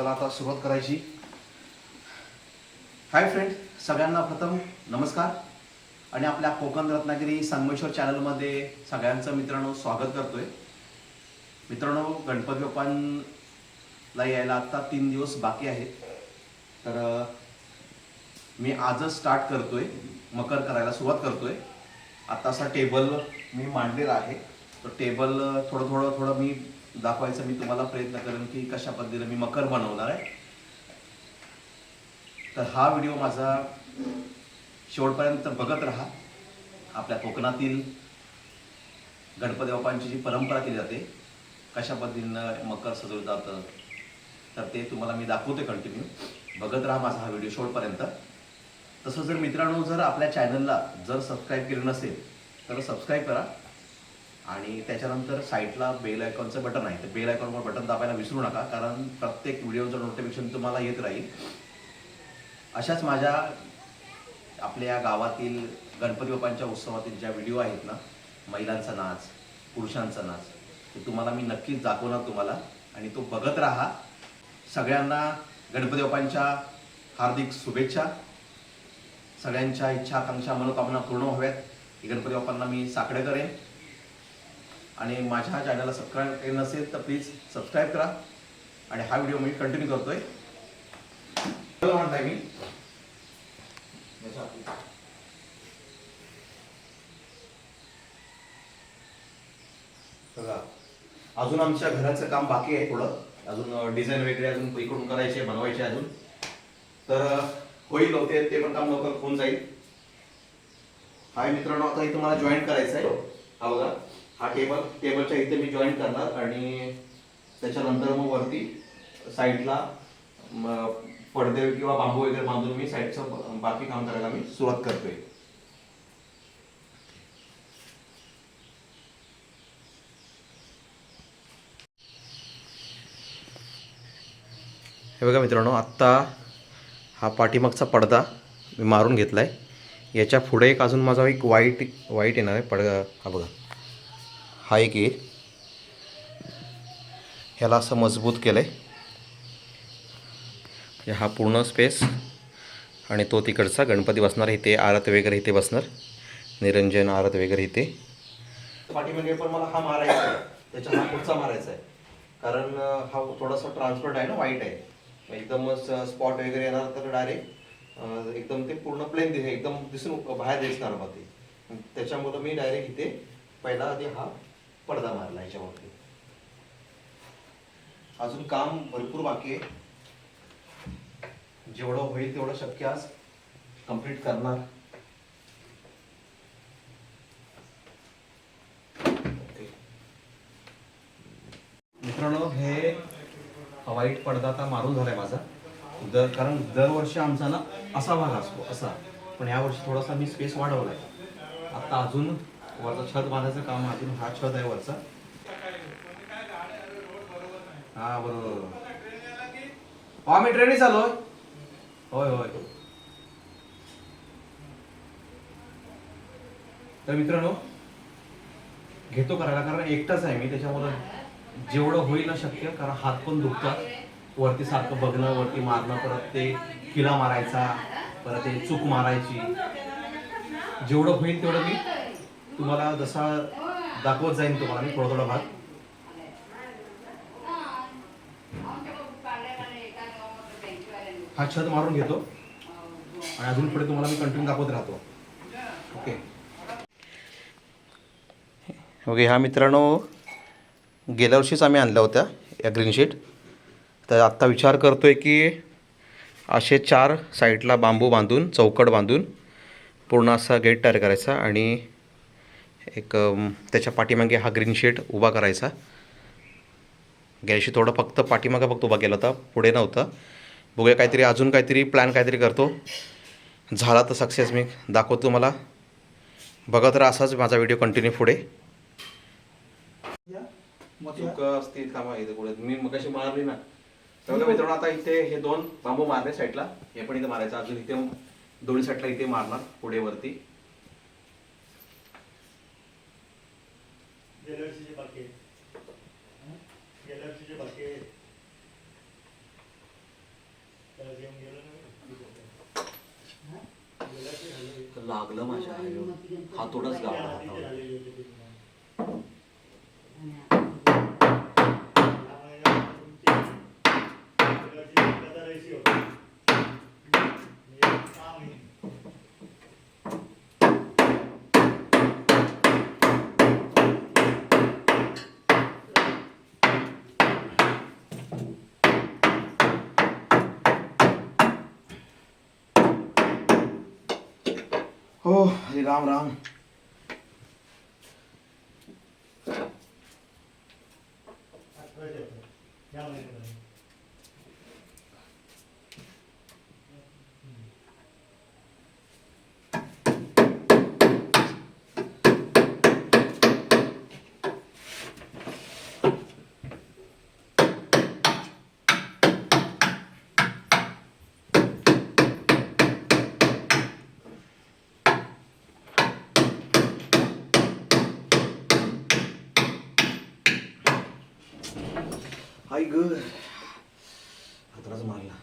चला आता सुरुवात करायची. हाय फ्रेंड सगळ्यांना प्रथम नमस्कार. आणि आपल्या कोकण रत्नागिरी संगमेश्वर चॅनलमध्ये सगळ्यांचं मित्रांनो स्वागत करतोय. मित्रांनो गणपती बाप्पांना यायला आत्ता तीन दिवस बाकी आहेत. तर मी आजच स्टार्ट करतोय. मकर करायला सुरुवात करतोय. आता असा टेबल मी मांडलेला आहे. तो टेबल थोडं थोडं थोडं मी दाखवायचा मी तुम्हाला प्रयत्न करेन की कशा पद्धतीने मी मकर बनवणार आहे. तर हा व्हिडिओ माझा शेवटपर्यंत बघत राहा. आपल्या कोकणातील गणपती बाप्पांची जी परंपरा केली जाते कशा पद्धतीनं मकर सजवलं जातं तर ते तुम्हाला मी दाखवते कंटिन्यू बघत राहा माझा हा व्हिडिओ शेवटपर्यंत. तसं जर मित्रांनो जर आपल्या चॅनलला जर सबस्क्राईब केलं नसेल तर सबस्क्राईब करा. आणि त्याच्यानंतर साईटला बेल आयकॉनचं बटन आहे. तर बेल आयकॉनवर बटन दाबायला विसरू नका कारण प्रत्येक व्हिडिओचं नोटिफिकेशन तुम्हाला येत राहील. अशाच माझ्या आपल्या गावातील गणपती बाप्पांच्या उत्सवातील ज्या व्हिडिओ आहेत ना महिलांचा नाच पुरुषांचा नाच ते तुम्हाला मी नक्कीच दाखवणार तुम्हाला. आणि तो बघत राहा. सगळ्यांना गणपती बाप्पांच्या हार्दिक शुभेच्छा. सगळ्यांच्या इच्छा आकांक्षा मनोकामना पूर्ण व्हाव्यात. गणपती बाप्पांना मी साकडे करेन. आणि माझ्या चॅनलला सबस्क्राईब केलं नसेल तर प्लीज सबस्क्राईब करा. आणि हा व्हिडिओ मी कंटिन्यू करतोय. म्हणताय मी. अजून आमच्या घराचं काम बाकी आहे थोडं. अजून डिझाईन वगैरे अजून इकडून करायचे बनवायचे अजून. तर होईल होते ते पण काम लवकर होऊन जाईल. हाय मित्रांनो आता इथं मला जॉईन करायचं आहे हा बघा. हा टेबल टेबलच्या इथे मी जॉईन करणार आणि त्याच्यानंतर मग वरती साईडला पडदे किंवा बांबू वगैरे बांधून मी साईडचं बाकी काम करायला मी सुरुवात करतोय. हे बघा मित्रांनो आत्ता हा पाठीमागचा पडदा मी मारून घेतला आहे याच्यापुढे एक अजून माझा एक वाईट वाईट येणार आहे पडदा. हा बघा. हा एक येईल ह्याला असं मजबूत केलं आहे हा पूर्ण स्पेस आणि तो तिकडचा गणपती बसणार इथे आरत वगैरे इथे बसणार. निरंजन आरत वगैरे इथे. पाठीमागे पण मला हा मारायचा आहे. त्याच्या हा पुढचा मारायचा आहे. कारण हा थोडासा ट्रान्सपरंट आहे ना वाईट आहे. एकदमच स्पॉट वगैरे येणार तर डायरेक्ट एकदम ते पूर्ण प्लेन दिसे एकदम दिसून बाहेर दिसणार मग ते. त्याच्यामुळं मी डायरेक्ट इथे पहिला आधी हा पडदा मारला ह्याच्यावरती अजून काम भरपूर बाकी आहे. जेवढं होईल तेवढं शक्य आज कंप्लीट करणार. मित्रांनो हे व्हाईट पडदा आता मारून झालाय माझा. दर कारण दरवर्षी आमचा ना असा भाग असतो असा. पण यावर्षी थोडासा मी स्पेस वाढवलाय. आता अजून वरचा छत बांधायचं काम अजून हा छत आहे वरचा. हा बरोबर. आम्ही मी ट्रेनिंग चालू होय होय. तर मित्रांनो घेतो करायला कारण एकटाच आहे मी. त्याच्यामुळे जेवढं होईल ना शक्य कारण हात पण दुखतात. वरती सारखं बघणं वरती मारणं परत ते किला मारायचा परत ते चूक मारायची. जेवढं होईल तेवढं मी तुम्हाला जसा दाखवत जाईन तुम्हाला मी थोडा थोडा भाग. हा छत मारून घेतो. आणि अजून पुढे तुम्हाला मी कंटिन्यू दाखवत राहतो. ओके ओके हा मित्रांनो गेल्या वर्षीच आम्ही आणल्या होत्या या ग्रीन शीट तर आत्ता विचार करतो आहे की असे चार साईडला बांबू बांधून चौकट बांधून पूर्ण असा गेट तयार करायचा आणि एक त्याच्या पाठीमागे हा ग्रीन शीट उभा करायचा. गेल्याशी थोडं फक्त पाठीमागे फक्त उभा केला होता पुढे नव्हता. बघूया काहीतरी अजून काहीतरी प्लॅन काहीतरी करतो. झाला तर सक्सेस मी दाखवतो तुम्हाला. बघत राहा असाच माझा व्हिडिओ कंटिन्यू पुढे. चूक असतील कामा इथे पुढे. मी मग कशी मारली ना. तर मित्रांनो आता इथे हे दोन बांबू मारले साईडला हे पण इथे मारायचं. अजून इथे दोन्ही साईडला इथे मारणार पुढे वरती. एल आर बाकी एल आर सीचे बाकी त्याला लागलं माझ्या हातोडाच लागला. ও রাম রাম। राम राम ग मारला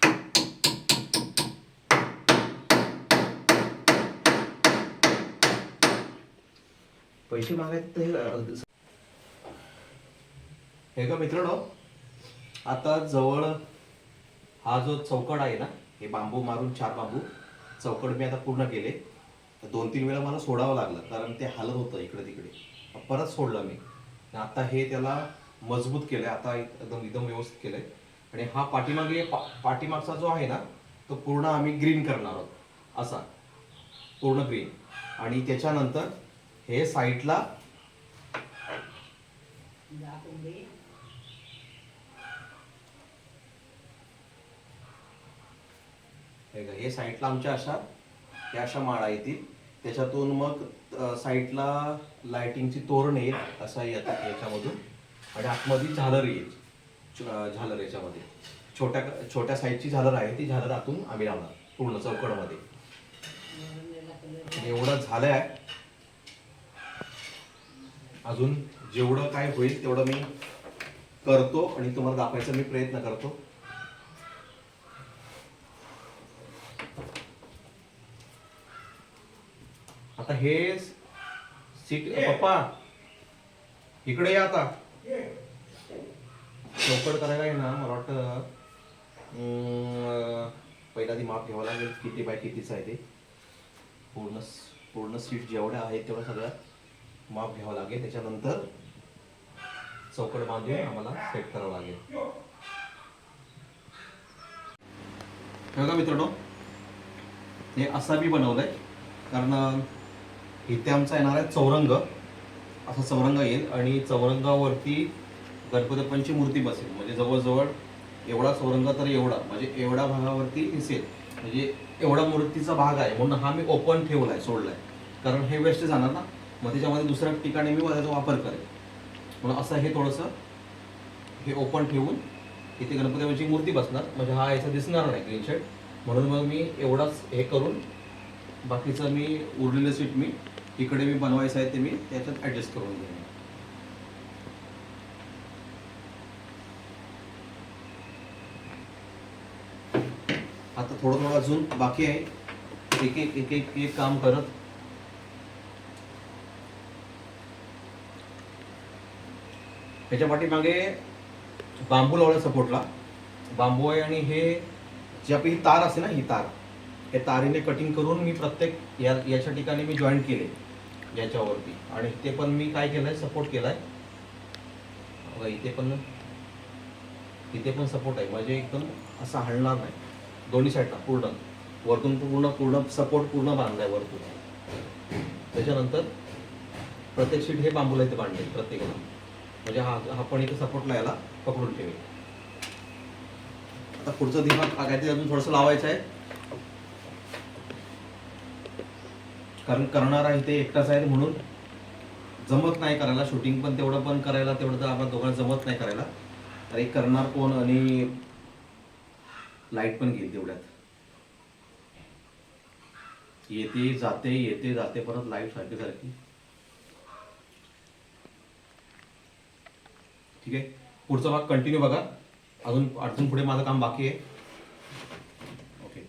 पैसे मागायचे तर हे- का मित्रांनो आता जवळ हा जो चौकड आहे ना हे बांबू मारून चार बांबू चौकड मी आता पूर्ण केले. दोन तीन वेळा मला सोडावं लागलं कारण ते हालत होतं इकडे तिकडे. परत सोडलं मी. आता हे त्याला मजबूत केलंय आता एकदम एकदम व्यवस्थित केलंय. आणि हा पाठीमागे पा- पाठीमागचा जो आहे ना तो पूर्ण आम्ही ग्रीन करणार आहोत असा. पूर्ण ग्रीन आणि त्याच्यानंतर हे साईडला हे बघा, हे साईडला आमच्या अशा या अशा माळा येतील. त्याच्यातून मग अ, साईडला लाइटिंगची तोरण येईल असा याच्यामधून. आणि आतमध्ये झालर येईल. झालर याच्यामध्ये. छोट्या छोट्या साईजची झालर आहे ती झालर आतून आम्ही लावणार पूर्ण चौकडमध्ये. एवढं झालंय. अजून जेवढं काय होईल तेवढं मी करतो आणि तुम्हाला दाखवायचा मी प्रयत्न करतो. आता हे सीट पप्पा इकडे या आता. चौकट करायला आहे ना मला वाटतं पहिला ती माप घ्यावं लागेल किती बाय कितीचं आहे ते. पूर्ण पूर्ण सीट जेवढ्या आहेत तेवढ्या सगळ्या माप घ्यावं लागेल. त्याच्यानंतर चौकट बांधून आम्हाला सेट करावं लागेल. बघा मित्रांनो हे असा मी बनवलंय. कारण इथे आमचा येणार आहे चौरंग. असा चौरंग येईल आणि चौरंगावरती गणपती मूर्ती बसेल. म्हणजे जवळजवळ एवढा चौरंग तर एवढा म्हणजे एवढा भागावरती दिसेल. म्हणजे एवढा मूर्तीचा भाग आहे म्हणून हा मी ओपन ठेवलाय सोडलाय. कारण हे वेस्ट जाणार ना? मग त्याच्यामध्ये दुसऱ्या ठिकाणी मी त्याचा वापर करेल म्हणून असं हे थोडंसं हे ओपन ठेवून इथे गणपती मूर्ती बसणार. म्हणजे हा याचा दिसणार नाही ग्रीन शेड म्हणून मग मी एवढाच हे करून बाकीचं मी उरलेलं सीट मी इकडे मी बनवायचं आहे ते मी त्याच्यात ॲडजस्ट करून घेईन आता थोडं थोडं अजून बाकी आहे. एक एक एक एक एक काम करत. त्याच्या पाठीमागे बांबू लावला सपोर्टला. बांबू आहे आणि हे जी आपली ही तार असते ना ही तार. हे तारीने कटिंग करून मी प्रत्येक या याच्या ठिकाणी मी जॉईन केले याच्यावरती. आणि ते पण मी काय केलंय सपोर्ट केला आहे इथे पण इथे पण सपोर्ट आहे. म्हणजे एकदम असं हलणार नाही. दोन्ही साईडला पूर्ण. वरतून पूर्ण पूर्ण सपोर्ट पूर्ण बांधलाय वरतून. त्याच्यानंतर प्रत्येक शीट हे बांबूला इथे बांधले प्रत्येकाला. म्हणजे हा हा पण इथे सपोर्टला याला पकडून ठेवेल. आता पुढचं दिमाग काहीतरी अजून थोडंसं लावायचं आहे. कारण करणारा इथे एकटाच आहे म्हणून. जमत नाही करायला शूटिंग पण तेवढं पण करायला तेवढं तर आपण दोघांना जमत नाही करायला. अरे करणार कोण आणि लाइट पण घेईल तेवढ्यात. येते जाते येते जाते परत लाइट सारखी सारखी ठीक आहे? पुढचा भाग कंटिन्यू बघा. अजून अडचण पुढे माझं काम बाकी आहे ओके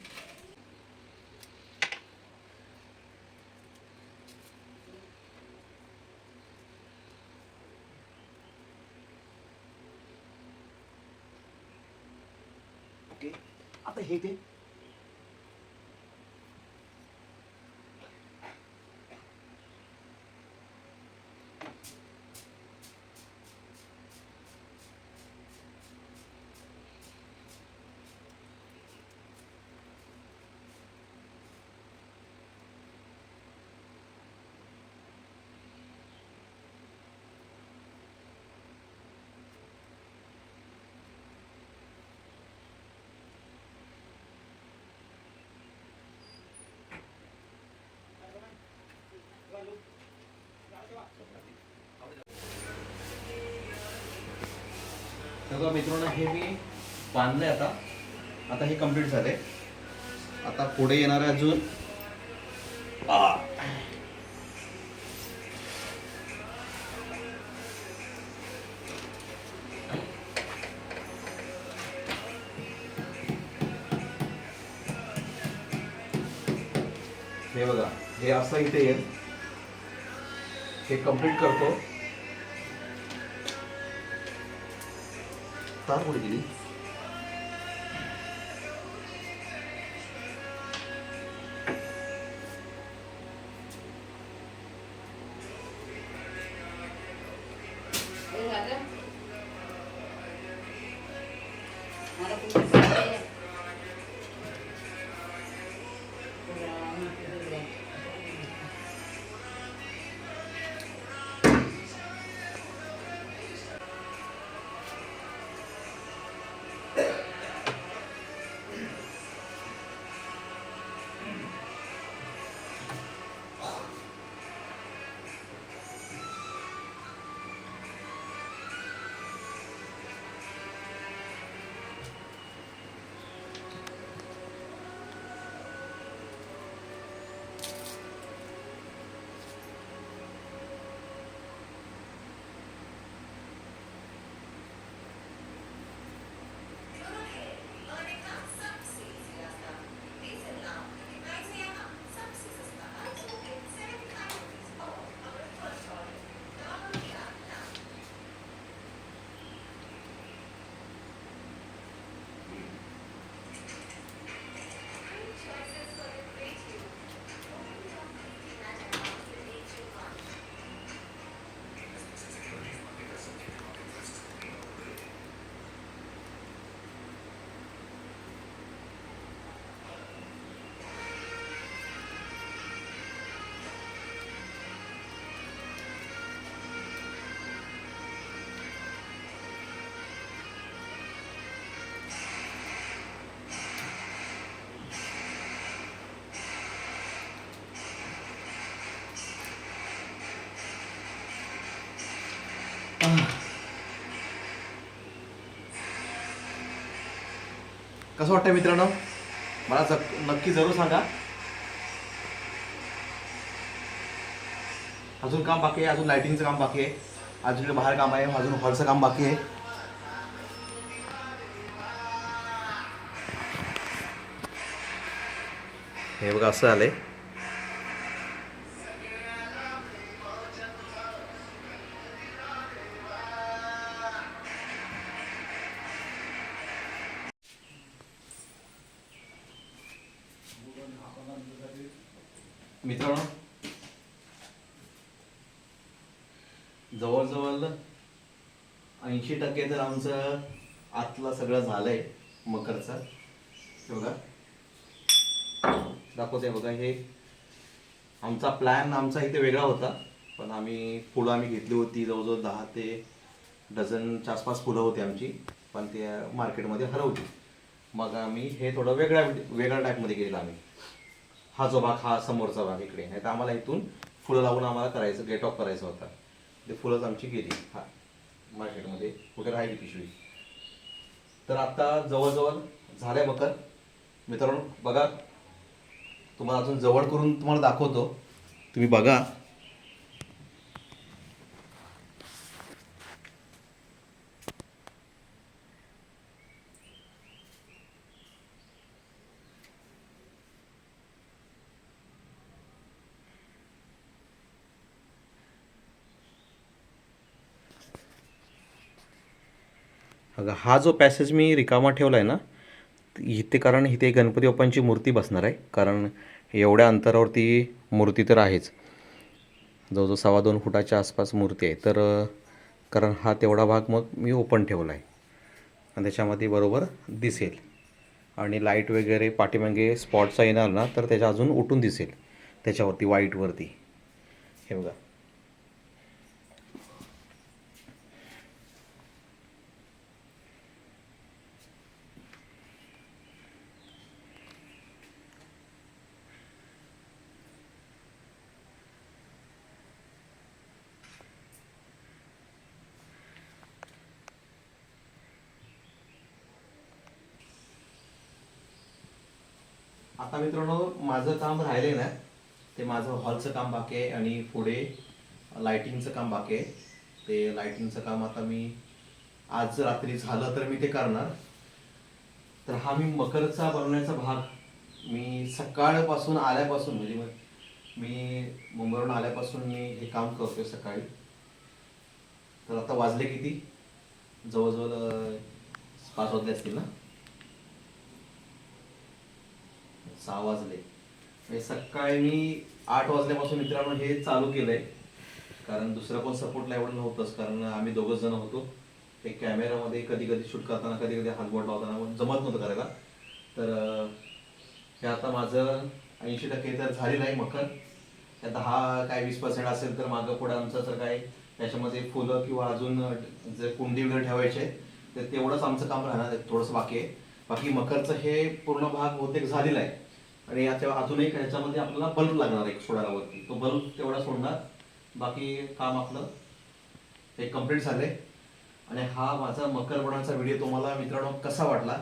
ओके. आता हे ते तर मित्रांनो हे मी बांधले आता. आता हे कंप्लीट झाले आता पुढे येणार आहे अजून हे बघा हे असं इथे येईल. हे कंप्लीट करतो. तार कुठे गेली कसं वाटतं मित्रांनो? मला जक- नक्की जरूर सांगा. अजून काम बाकी आहे अजून लाइटिंगचं काम बाकी आहे. अजून इकडे बाहेर काम आहे अजून हॉलचं काम बाकी आहे. हे बघा असं आलं आहे जवळजवळ ऐंशी टक्के तर आमचं आतला सगळं झालंय मकरचा. हे बघा. दाखवते बघा हे आमचा प्लॅन आमचा इथे वेगळा होता पण आम्ही फुलं आम्ही घेतली होती जवळजवळ दहा ते डझनच्या आसपास फुलं होती आमची पण ते मार्केटमध्ये हरवली. मग आम्ही हे थोडं वेगळ्या वेगळ्या टाईपमध्ये केलेलं आम्ही. हा जो भाग हा समोरचा भाग इकडे. नाही तर आम्हाला इथून फुलं लावून आम्हाला करायचं गेट ऑफ करायचं होतं. ते फुलंच आमची गेली हा मार्केटमध्ये. कुठे राहिली पिशवी तर आता जवळजवळ झाल्या मकर मित्रांनो बघा. तुम्हाला अजून जवळ करून तुम्हाला दाखवतो. तुम्ही बघा. हा जो पॅसेज मी रिकामा ठेवला आहे ना इथे कारण इथे गणपती बाप्पांची मूर्ती बसणार आहे. कारण एवढ्या अंतरावरती मूर्ती तर आहेच. जवळजवळ सव्वा दोन फुटाच्या आसपास मूर्ती आहे. तर कारण हा तेवढा भाग मग मी ओपन ठेवला आहे आणि त्याच्यामध्ये बरोबर दिसेल. आणि लाइट वगैरे पाठीमागे स्पॉटचा येणार ना तर त्याच्या अजून उठून दिसेल. त्याच्यावरती वाईटवरती हे बघा. आता मित्रांनो माझं काम राहिले ना ते माझं हॉलचं काम बाकी आहे आणि पुढे लायटिंगचं काम बाकी आहे. ते लायटिंगचं काम आता मी आज रात्री झालं तर मी ते करणार. तर हा मी मकरचा बनवण्याचा भाग मी सकाळपासून आल्यापासून म्हणजे मी मुंबईवरून आल्यापासून मी हे काम करतोय सकाळी. तर आता वाजले किती? जवळजवळ पाच वाजले असतील ना? सहा वाजले. म्हणजे सकाळी मी आठ वाजल्यापासून मित्रांनो हे चालू केलंय. कारण दुसरा कोण सपोर्टला एवढं नव्हतंच. कारण आम्ही दोघंच जण होतो. ते कॅमेरामध्ये कधी कधी शूट करताना कधी कधी हात बोट लावताना जमत नव्हतं करायला. तर हे आता माझं ऐंशी टक्के तर झालेलं आहे मकर त्या दहा काय वीस पर्सेंट असेल तर मागं पुढे आमचं तर काय त्याच्यामध्ये फुलं किंवा अजून जे कुंडी वगैरे ठेवायचे तर तेवढंच आमचं काम राहणार थोडंसं बाकी आहे. बाकी मकरचं हे पूर्ण भाग बहुतेक झालेला आहे. आणि याच्या अजून एक ह्याच्यामध्ये आपल्याला बल्ब लागणार एक सोडायलावरती तो बल्ब तेवढा सोडणार. बाकी काम आपलं हे कंप्लीट झाले आणि हा माझा मकर व्हिडिओ तुम्हाला मित्रांनो कसा वाटला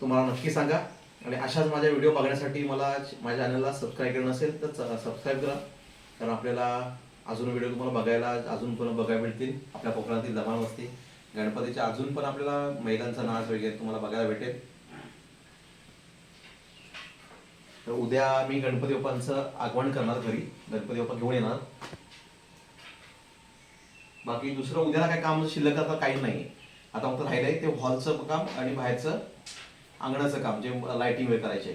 तुम्हाला नक्की सांगा. आणि अशाच माझ्या व्हिडिओ बघण्यासाठी मला माझ्या चॅनलला सबस्क्राईब केलं नसेल तर सबस्क्राईब करा. कारण आपल्याला अजून व्हिडिओ तुम्हाला बघायला अजून पण बघायला मिळतील. आपल्या कोकणातील धमाल असते गणपतीच्या अजून पण आपल्याला महिलांचा नाच वगैरे तुम्हाला बघायला भेटेल. तर उद्या मी गणपती बाप्पांचं आगमन करणार घरी. गणपती बाप्पा घेऊन येणार. बाकी दुसरं उद्याला काय काम शिल्लक आता काही नाही. आता फक्त राहिलंय ते हॉलचं काम आणि बाहेरचं अंगणाचं काम जे लाइटिंग वगैरे करायचे.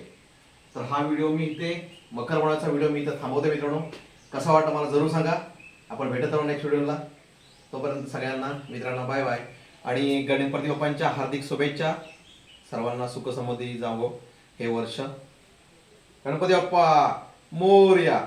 तर हा व्हिडिओ मी इथे मकरवणाचा व्हिडिओ मी इथं थांबवतो मित्रांनो. कसा वाटतं मला जरूर सांगा. आपण भेटत राहू नेक्स्ट व्हिडिओला तोपर्यंत सगळ्यांना मित्रांना बाय बाय आणि गणपती बाप्पांच्या हार्दिक शुभेच्छा. सर्वांना सुख जावो. हे वर्ष गणपती बाप्पा मोर्या